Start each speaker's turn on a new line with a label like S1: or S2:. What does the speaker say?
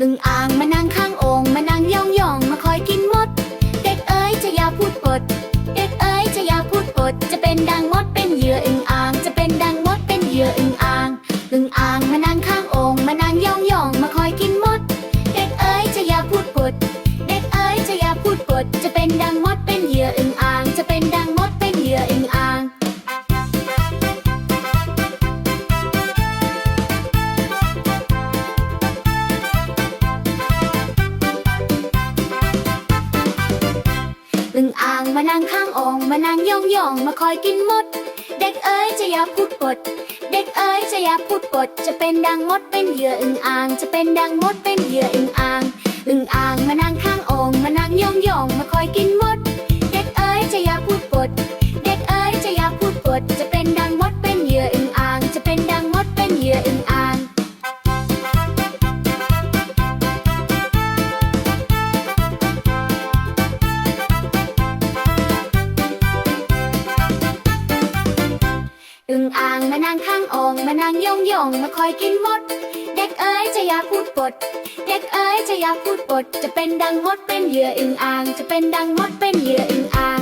S1: อึงอ่างมานั่งข้างองค์มานั่งย่องย่องมาคอยกินมด เด็กเอ๋ยจะอย่าพูดปด เด็กเอ๋ยจะอย่าพูดปด จะเป็นดังมดเป็นเหยื่ออึงอ่าง จะเป็นดังมดเป็นเหยื่ออึงอ่าง อึงอ่างมานั่งข้างองค์มานั่งย่องย่องมาคอยกินมด เด็กเอ๋ยจะอย่าพูดปด เด็กเอ๋ยจะอย่าพูดปด จะเป็นดังม อึ่งอ่างมานั่งข้างองมานั่งย่องย่องมาคอยกินมด เด็กเอ๋ยจะอย่าพูดปด เด็กเอ๋ยจะอย่าพูดปด จะเป็นดังมดเป็นเหยื่ออึ่งอ่าง จะเป็นดังมดเป็นเหยื่ออึ่งอ่าง อึ่งอ่างมานั่งข้างองมานั่งย่องย่องมาคอยกินมด เด็กเอ๋ยจะอย่าพูดปด เด็กเอ๋ยจะอย่าพูดปดจะเป็น โองมานั่งย่องย่องมาคอยกินมด เด็กเอ๋ยจะอย่าพูดปด เด็กเอ๋ยจะอย่าพูดปด จะเป็นดังมดเป็นเหยื่ออึ่งอ่าง จะเป็นดังมดเป็นเหยื่ออึ่งอ่าง